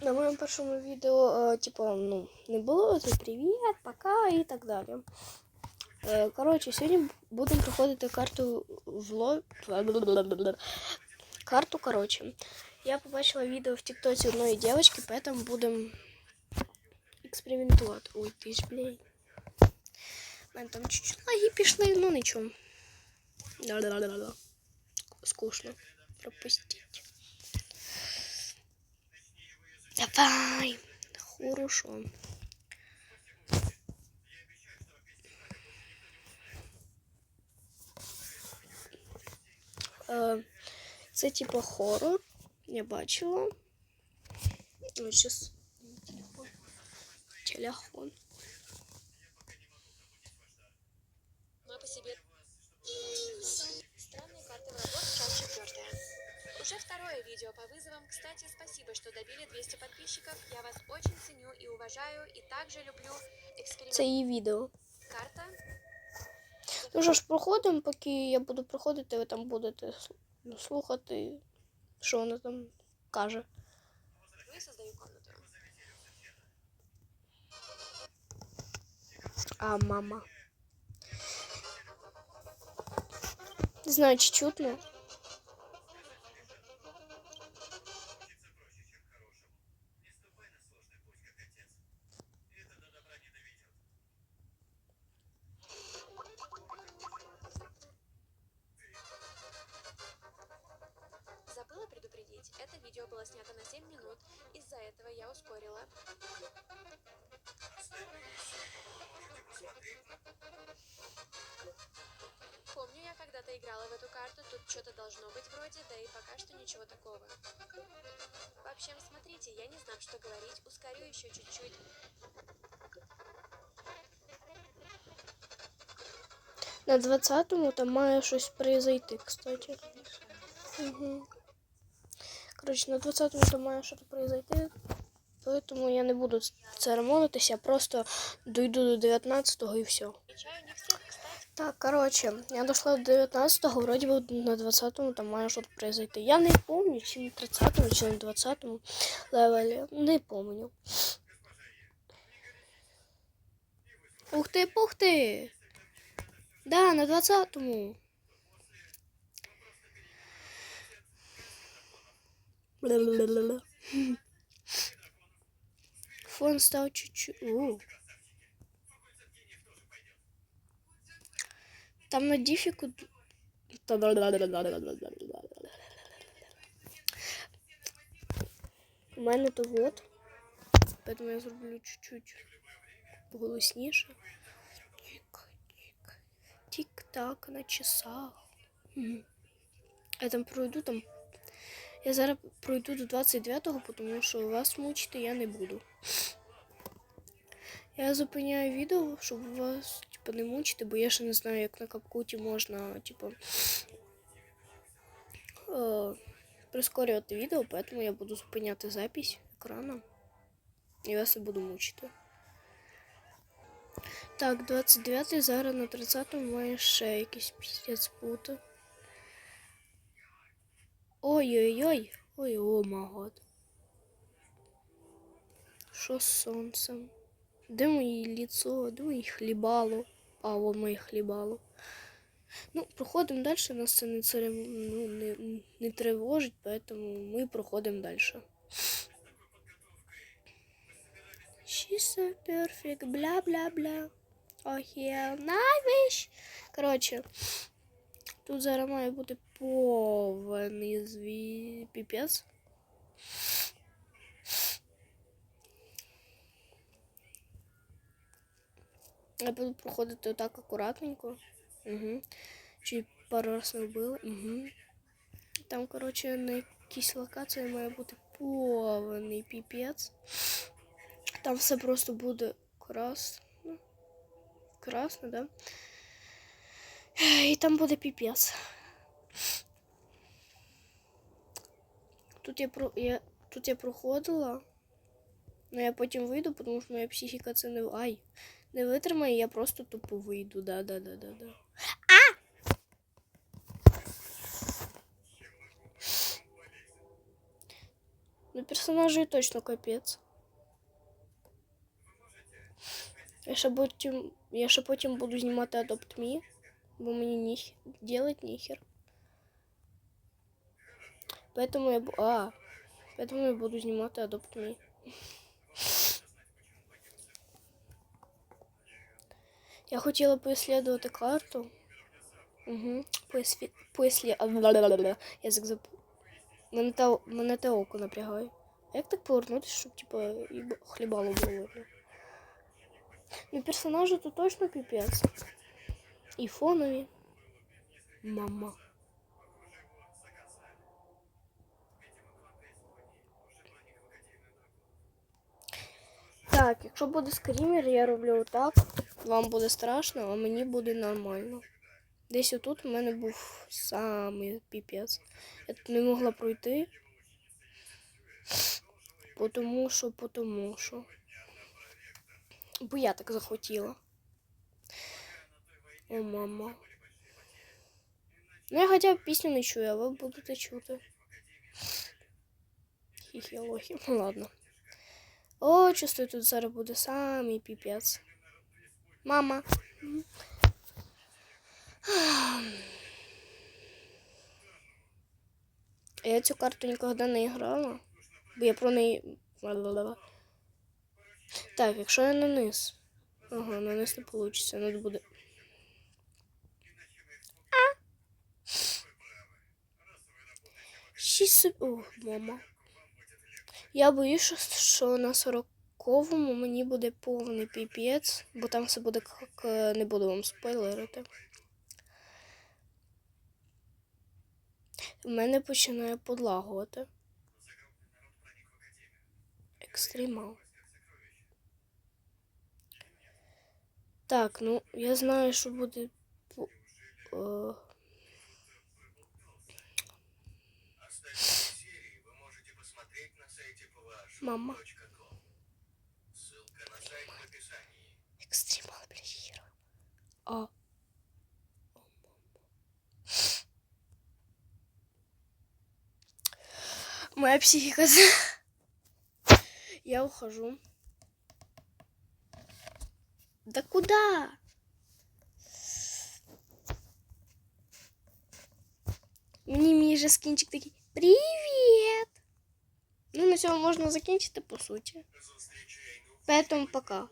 На моєму першому відео, е, типу, ну, не було це привіт, пока і так далі. Е, Коротше, сьогодні будемо проходити карту вло... Карту, коротше. Я побачила відео в тіктоці одної дівчинки, поэтому будемо експериментувати. Ой, ти ж, блін. У мене там чуть-чуть лаги пішли, ну нічого. Да-да-да-да. Скучно. Пропустить. Давай. Хорошо. Це типу хорор. Я бачила. Ось щас. Телефон. Телефон. Сама по себе. Странные карты четвертая. Уже второе видео по вызовам. Кстати, спасибо, что добили 200 подписчиков. Я вас очень ценю и уважаю, и также люблю эксперимент. Це її відео. Карта. Ну що ж, проходимо, поки я буду проходити, ви там будете сл- ну, слухати, що вона там каже. Ну и создаю комнату. А мама. Не знаю, чи чутно. Предупредить, это видео было снято на 7 минут. Из-за этого я ускорила. Помню, я когда-то играла в эту карту, тут что-то должно быть вроде, да и пока что ничего такого. В смотрите, я не знаю, что говорить, ускорю еще чуть-чуть. На 20-му там має щось произойти, кстати. Угу. Коротше, на 20-му там має щось произойти. Поэтому я не буду церемонитися, просто дойду до 19-го і все. Так, короче, я дошла до 19-го, вроде бы на 20-му там має щось произойти. Я не помню, чи на 30-му, чи на 20-му левелі. Не помню. Ух ти, пух ти! Да, на 20-му. Бла-бла-бла-бла. Фон став чуть-чуть. Там на дифіку. д- У вот. Поэтому я зроблю чуть-чуть голосніше. Тик-так на часах. Я зараз пройду до 29-го, тому що вас мучити я не буду. Я зупиняю відео, щоб вас типу, не мучити, бо я ще не знаю, як на капкуті можна, типу, е, прискорювати відео, поэтому я буду зупиняти запись екрану. І вас не буду мучити. Так, 29-й, зараз на 30-му має ще якийсь піздець бути. Ой-ой-ой. Ой, о магот. Що з сонцем? Де моє ліцо? Де моє хлібало? А, о, моє хлібало. Ну, проходимо далі, нас це не, церем... ну, не, не тривожить, поэтому ми проходимо далі. She's so perfect, бля-бля-бля. Oh, yeah. Коротше, тут зараз має бути повний зві... піпець. Я буду проходити отак акуратненько. Угу. Чи пару раз не вбили. Угу. Там, коротше, на якійсь локації має бути повний піпець. Там все просто буде красно. Красно, да? І там буде піпець. Тут я про я тут я проходила. Ну я потім вийду, тому що моя психіка це не ай. Не витримає, я просто тупо вийду. Да, да, да, да, да. А! Ну, персонажі точно капець. Я ще потім, я ще потім буду знімати Adopt Me, Бо мені ніх... делать ніхер. Поэтому я, а, поэтому я буду знімати Adopt Me. Я хотіла поіслідувати карту. Угу. Поіслі... Поіслі... Язик зап... Мене те, мене те око напрягає. А як так повернутися, щоб б- хлібало було? Ну, персонажі то точно піпець. І фонові. Мама. Так, якщо буде скрімер, я роблю отак. Вам буде страшно, а мені буде нормально. Десь отут у мене був самий піпець. Я тут не могла пройти. Потому що, потому що. Бо я так захотіла. О, мама. Ну, я хоча б пісню не чую, а ви будете чути. Хіхі лохи. Ну ладно. О, чувствую, тут зараз буде самий піпець. Мама. Я цю карту ніколи не грала, бо я про неї. Так, якщо я на низ. Ага, на низ не вийде, треба буде. Шість собі. О, мама. Я боюсь, що- на сороковому мені буде повний піпець, бо там все буде як е, не буду вам спойлерити. В мене починає подлагувати. Екстремал. Так, ну я знаю, що буде. по- Мама. pvh.com. Ссылка на сайт в описании. Екстремал, блядь, хіра. А. Моя психика. за- Я ухожу. Да куда? Мені мій же скінчик такий. Цьому можна закінчити, по суті. Поэтому пока.